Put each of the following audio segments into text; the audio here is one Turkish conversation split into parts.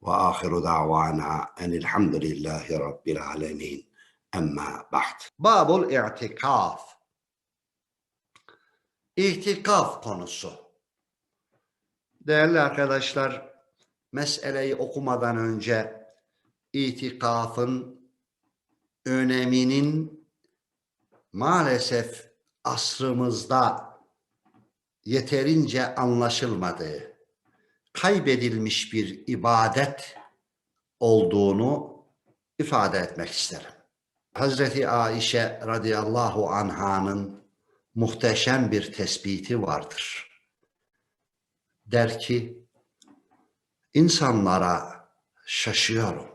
وآخر دعوانا أن الحمد لله رب العالمين أما بعد باب الاعتكاف İhtikaf konusu. Değerli arkadaşlar, meseleyi okumadan önce itikafın öneminin maalesef asrımızda yeterince anlaşılmadığı, kaybedilmiş bir ibadet olduğunu ifade etmek isterim. Hazreti Aişe radıyallahu anhanın muhteşem bir tespiti vardır. Der ki, insanlara şaşıyorum.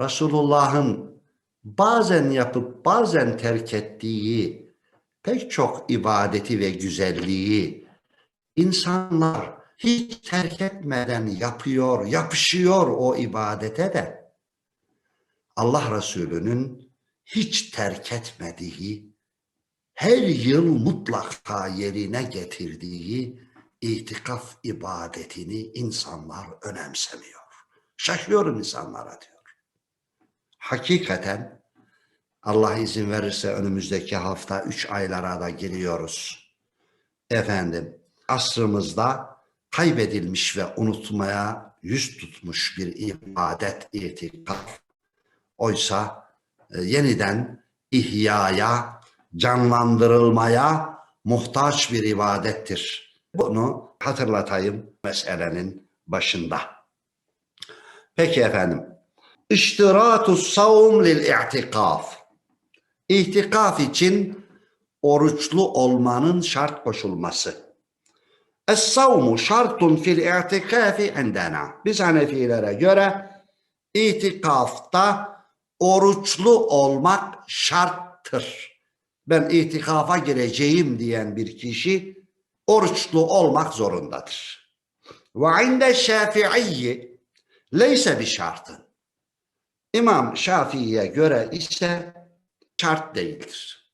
Resulullah'ın bazen yapıp bazen terk ettiği pek çok ibadeti ve güzelliği insanlar hiç terk etmeden yapıyor, yapışıyor o ibadete de Allah Resulü'nün hiç terk etmediği, her yıl mutlaka yerine getirdiği itikaf ibadetini insanlar önemsemiyor. Şaşıyorum insanlara diyor. Hakikaten Allah izin verirse önümüzdeki hafta üç aylara da giriyoruz. Efendim asrımızda kaybedilmiş ve unutmaya yüz tutmuş bir ibadet itikaf. Oysa e, yeniden ihyaya, canlandırılmaya muhtaç bir ibadettir. Bunu hatırlatayım meselenin başında. Peki efendim. İştiratu savm lil i'tikaf. İhtikaf için oruçlu olmanın şart koşulması. Es-savmu şartun fil i'tikafi indena. Biz Hanefilere göre itikafta oruçlu olmak şarttır. Ben itikafa gireceğim diyen bir kişi oruçlu olmak zorundadır. Ve inde şafi'iyyi leyse bir şartın. İmam Şafii'ye göre ise şart değildir.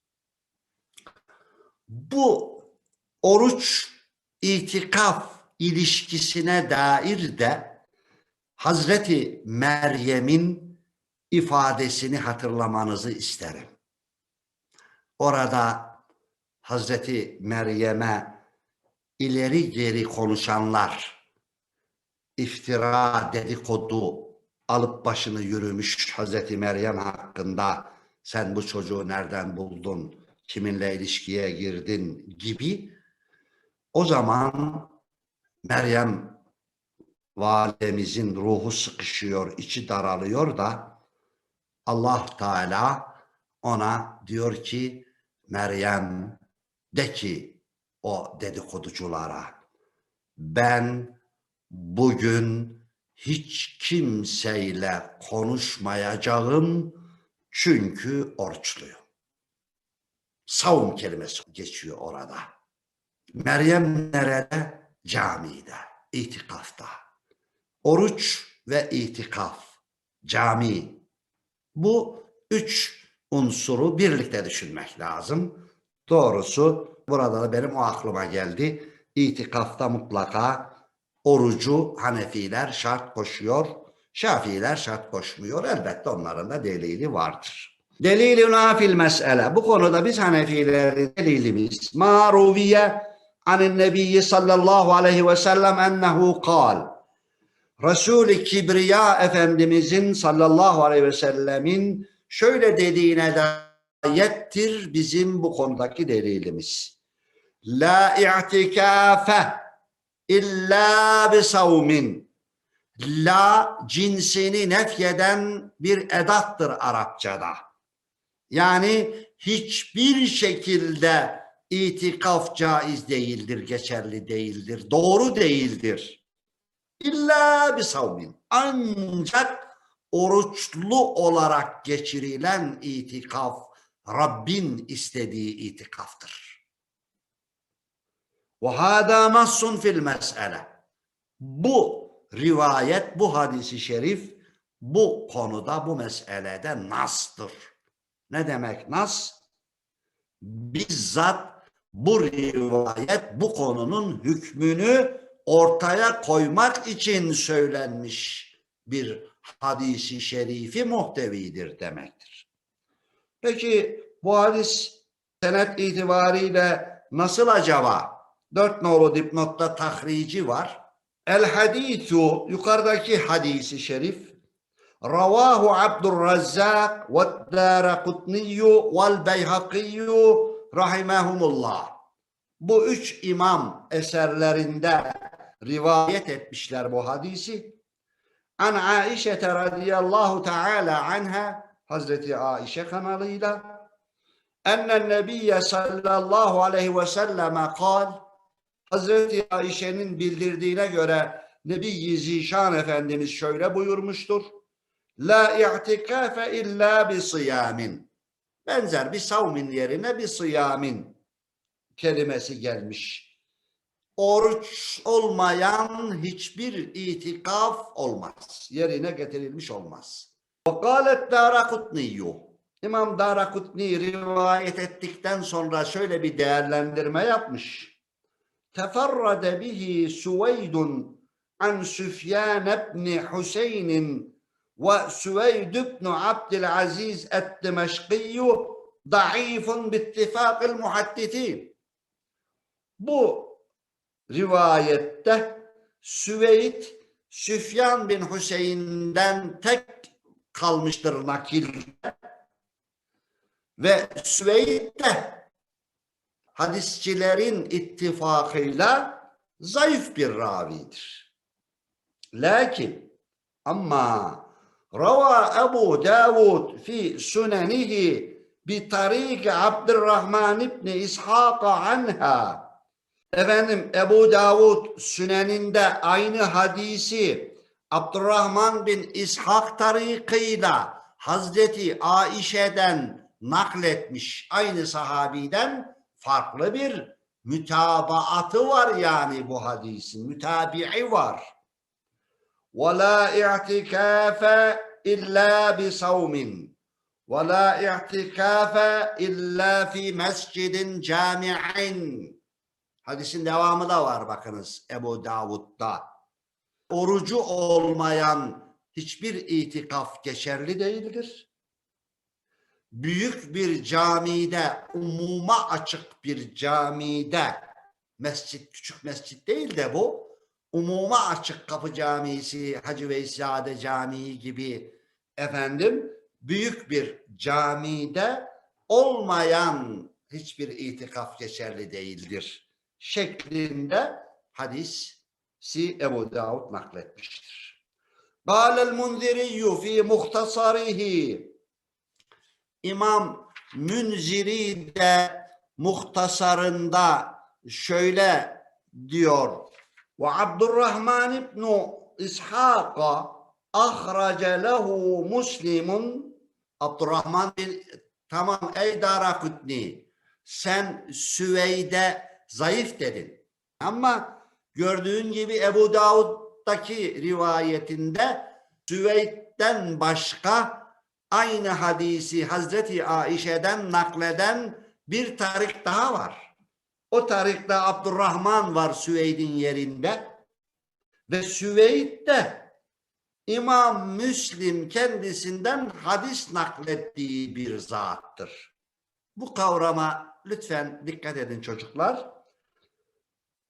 Bu oruç itikaf ilişkisine dair de Hazreti Meryem'in ifadesini hatırlamanızı isterim. Orada Hazreti Meryem'e ileri geri konuşanlar, iftira, dedikodu alıp başını yürümüş Hazreti Meryem hakkında sen bu çocuğu nereden buldun, kiminle ilişkiye girdin gibi o zaman Meryem validemizin ruhu sıkışıyor, içi daralıyor da Allah Teala ona diyor ki Meryem de ki o dedikoduculara ben bugün hiç kimseyle konuşmayacağım çünkü oruçluyum. Savun kelimesi geçiyor orada. Meryem nerede? Camide, itikafta. Oruç ve itikaf, cami. Bu üç unsuru birlikte düşünmek lazım. Doğrusu burada da benim o aklıma geldi. İtikafta mutlaka orucu Hanefiler şart koşuyor. Şafiiler şart koşmuyor. Elbette onların da delili vardır. Deliluna fil mesele. Bu konuda biz Hanefilerin delilimiz. Maruviye anin nebiyyi sallallahu aleyhi ve sellem ennehu kal. Resul-i Kibriya Efendimizin sallallahu aleyhi ve sellemin şöyle dediğine ayettir bizim bu konudaki delilimiz. La i'tikafe illa bi savmin. La cinsini nefyeden bir edattır Arapçada. Yani hiçbir şekilde itikaf caiz değildir, geçerli değildir, doğru değildir. İlla bir savmin. Ancak oruçlu olarak geçirilen itikaf Rabbin istediği itikaftır. Ve hâdâ nassun fil mes'ele. Bu rivayet, bu hadisi şerif bu konuda, bu meselede nastır. Ne demek nas? Bizzat bu rivayet bu konunun hükmünü ortaya koymak için söylenmiş bir hadisi şerifi muhtevidir demektir. Peki bu hadis senet itibariyle nasıl acaba? Dört nolu dipnotta tahrici var. El hadisu yukarıdaki hadisi şerif Ravahu Abdurrazzak ve Darakutniyu vel Beyhakiyu rahimahumullah. Bu üç imam eserlerinde rivayet etmişler bu hadisi. An Aişe radıyallahu teala anha Hazreti Aişe kanalıyla ennen nebiyye sallallahu aleyhi ve selleme kal Hazreti Ayşe'nin bildirdiğine göre Nebi Zişan Efendimiz şöyle buyurmuştur. La i'tikafe illa bi siyamin. Benzer bir savmin yerine bir sıyamin kelimesi gelmiş. Oruç olmayan hiçbir itikaf olmaz. Yerine getirilmiş olmaz. Vekalet Darakutniyu. İmam Darakutni rivayet ettikten sonra şöyle bir değerlendirme yapmış. Teferrade bihi Süveydun an Süfyan ibn Hüseyin'in ve Süveyd ibn Abdülaziz et-Dimeşkiyyu da'ifun bittifakil muhadditin. Bu rivayette Süveyd Süfyan bin Hüseyin'den tek kalmıştır nakil ve Süveyd de hadisçilerin ittifakıyla zayıf bir ravidir. Lakin ama rava Ebu Davud fi sunenihi bi tarik Abdurrahman ibn İshak anha Efendim Ebu Davud Süneninde aynı hadisi Abdurrahman bin İshak tarikıyla Hazreti Aişe'den nakletmiş. Aynı sahabiden farklı bir mütabaatı var yani bu hadisin. Mütabi'i var ve la i'tikafe illa bi savmin ve la i'tikafe illa fi mescidin cami'in hadisin devamı da var bakınız Ebu Davud'da. Orucu olmayan hiçbir itikaf geçerli değildir. Büyük bir camide, umuma açık bir camide, mescit, küçük mescit değil de bu, umuma açık kapı camisi, Hacı Veysiade Camii gibi efendim büyük bir camide olmayan hiçbir itikaf geçerli değildir şeklinde hadisi Ebu Davud nakletmiştir. Kâlel munziriyyü fi muhtasarihi İmam Münziri de muhtasarında şöyle diyor. Ve Abdurrahman İbnu İshak'a ahrace lehu muslimun Abdurrahman bin tamam ey Darakutni sen Süveyde zayıf dedin. Ama gördüğün gibi Ebu Davud'daki rivayetinde Süveyd'den başka aynı hadisi Hazreti Aişe'den nakleden bir tarik daha var. O tarikte Abdurrahman var Süveyd'in yerinde ve Süveyd de İmam Müslim kendisinden hadis naklettiği bir zattır. Bu kavrama lütfen dikkat edin çocuklar.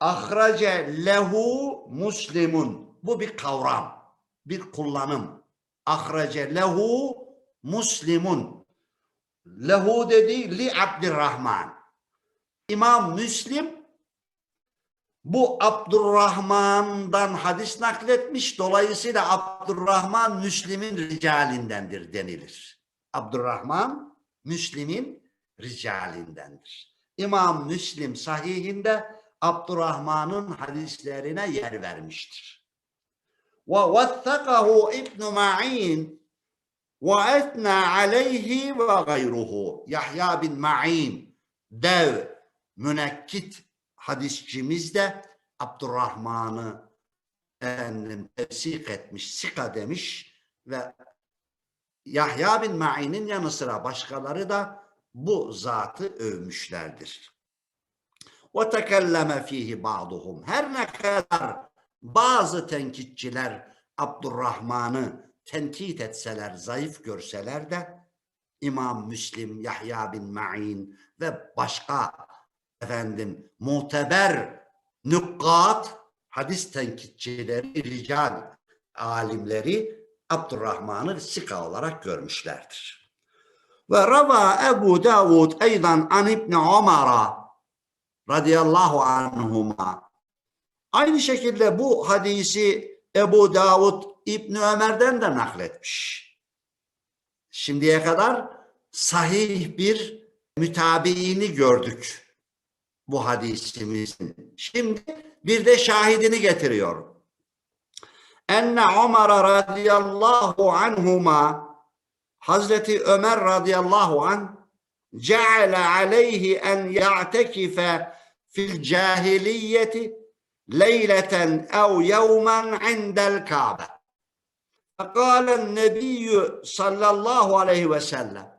Ahrace lehu muslimun. Bu bir kavram, bir kullanım. Ahrace lehu muslimun. Lehu dedi li Abdurrahman. İmam Müslim bu Abdurrahman'dan hadis nakletmiş. Dolayısıyla Abdurrahman Müslim'in ricalindendir denilir. Abdurrahman Müslim'in ricalindendir. İmam Müslim sahihinde Abdurrahman'ın hadislerine yer vermiştir. Ve vattakahu İbn Ma'in ve etna aleyhi ve gayruhu. Yahya bin Ma'in dev münekkit hadisçimiz de Abdurrahman'ı efendim tevsik etmiş, sika demiş ve Yahya bin Ma'in'in yanı sıra başkaları da bu zatı övmüşlerdir. Tekelleme fihi ba'duhum. Her ne kadar bazı tenkitçiler Abdurrahman'ı tenkit etseler, zayıf görseler de İmam Müslim, Yahya bin Ma'in ve başka efendim muteber nükkat hadis tenkitçileri, rical alimleri Abdurrahman'ı sika olarak görmüşlerdir. Ve rava Ebu Davud eydan an İbni Ömer'a radıyallahu anhuma. Aynı şekilde bu hadisi Ebu Davud İbni Ömer'den de nakletmiş. Şimdiye kadar sahih bir mütabiini gördük bu hadisimizin. Şimdi bir de şahidini getiriyor. Enne Ömer radıyallahu anhuma Hazreti Ömer radıyallahu an ceale aleyhi en ya'tekife fil cahiliyeti leyleten ev yevmen indel Kabe. Fakalen nebiyyü sallallahu aleyhi ve sellem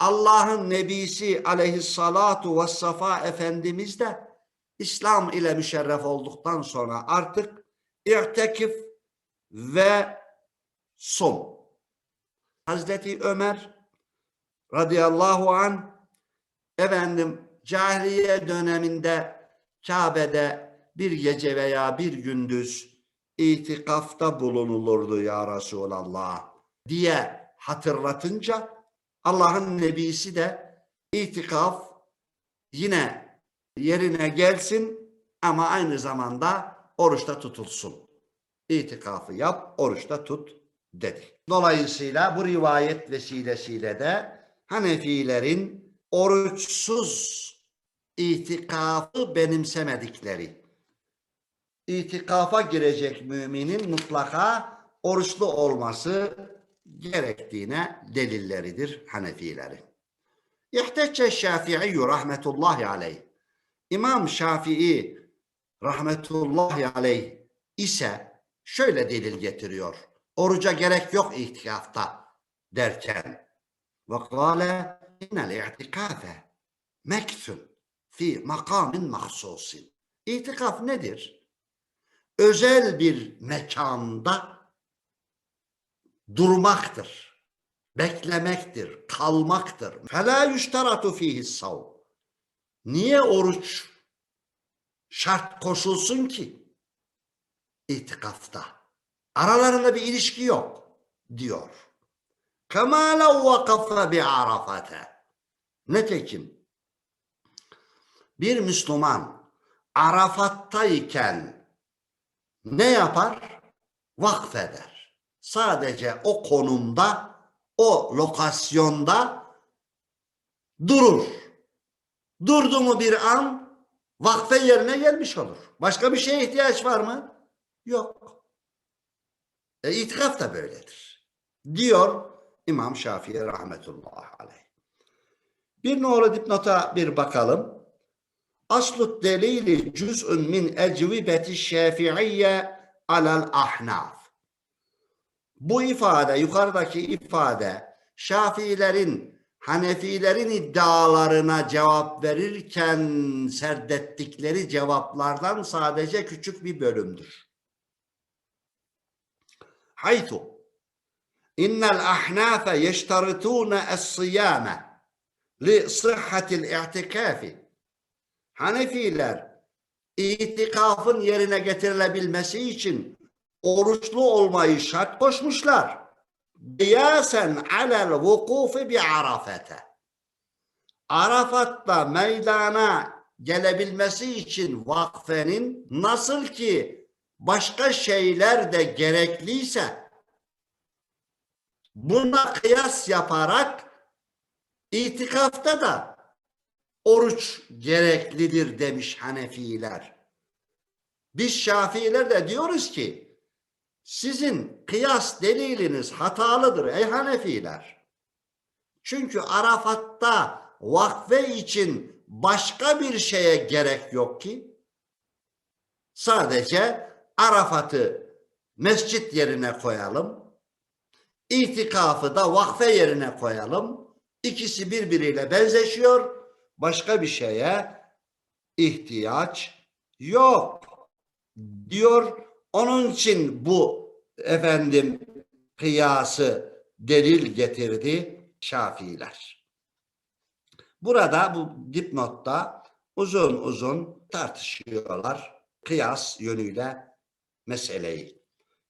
Allah'ın nebisi aleyhissalatu vessefa Efendimiz de İslam ile müşerref olduktan sonra artık i'tekif ve sum. Hazreti Ömer radıyallahu an efendim cahiliye döneminde Kabe'de bir gece veya bir gündüz itikafta bulunulurdu ya Resulallah diye hatırlatınca Allah'ın nebisi de itikaf yine yerine gelsin ama aynı zamanda oruçta tutulsun. İtikafı yap, oruçta tut dedi. Dolayısıyla bu rivayet vesilesiyle de Hanefilerin oruçsuz itikafı benimsemedikleri, itikafa girecek müminin mutlaka oruçlu olması gerektiğine delilleridir Hanefilerin. İhtecce Şafii rahmetullahi aleyh. İmam Şafii rahmetullahi aleyh ise şöyle delil getiriyor. Oruca gerek yok itikafta derken. Ve kâle innel i'tikâfe meksun fi makamin mahsusin. İtikaf nedir? Özel bir mekanda durmaktır. Beklemektir, kalmaktır. Fela yüşteratu fihi sav. Niye oruç şart koşulsun ki? İtikafta. Aralarında bir ilişki yok diyor. Kema lev vakafa bi arafate. Netekim bir Müslüman Arafat'tayken ne yapar? Vakfeder. Sadece o konumda, o lokasyonda durur. Durdu mu bir an vakfe yerine gelmiş olur. Başka bir şeye ihtiyaç var mı? Yok. E, itikaf da böyledir. Diyor İmam Şafii rahmetullahi aleyh. Bir numara dipnota bir bakalım. Aslu delili cüz'ün min ecvibeti şafi'iyye alel ahnaf. Bu ifade, yukarıdaki ifade Şafiilerin, Hanefilerin iddialarına cevap verirken serdettikleri cevaplardan sadece küçük bir bölümdür. Haytu innel ahnafe yeşteritûne es-siyâme li sıhhatil i'tikâfi Hanefiler itikafın yerine getirilebilmesi için oruçlu olmayı şart koşmuşlar. Biyasen alel vukufi bi arafete. Arafat'ta meydana gelebilmesi için vakfenin nasıl ki başka şeyler de gerekliyse buna kıyas yaparak itikafta da oruç gereklidir demiş Hanefiler. Biz Şafiiler de diyoruz ki Sizin kıyas deliliniz hatalıdır ey Hanefiler. Çünkü Arafat'ta vakfe için başka bir şeye gerek yok ki. Sadece Arafat'ı mescit yerine koyalım. İtikafı da vakfe yerine koyalım. İkisi birbiriyle benzeşiyor. Başka bir şeye ihtiyaç yok diyor. Onun için bu efendim kıyası delil getirdi Şafiiler. Burada bu dipnotta uzun uzun tartışıyorlar kıyas yönüyle meseleyi.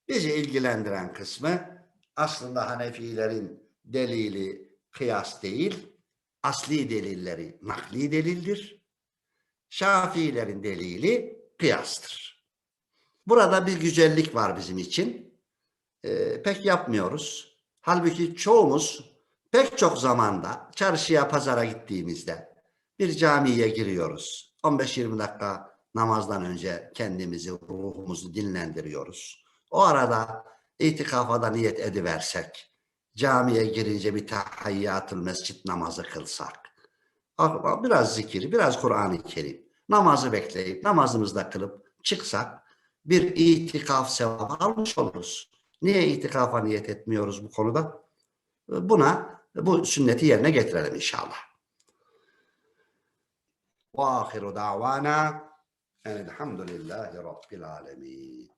Bizi ilgilendiren kısmı aslında Hanefilerin delili kıyas değil, asli delilleri nakli delildir. Şafiilerin delili kıyastır. Burada bir güzellik var bizim için. Ee, pek yapmıyoruz. Halbuki çoğumuz pek çok zamanda çarşıya, pazara gittiğimizde bir camiye giriyoruz. 15-20 dakika namazdan önce kendimizi, ruhumuzu dinlendiriyoruz. O arada itikafa da niyet ediversek, camiye girince bir tahiyyatül mescit namazı kılsak, biraz zikir, biraz Kur'an-ı Kerim, namazı bekleyip namazımızda kılıp çıksak bir itikaf sevabı almış oluruz. Niye itikafa niyet etmiyoruz bu konuda? Buna bu sünneti yerine getirelim inşallah. Ve ahiru davana elhamdülillahi rabbil alemin.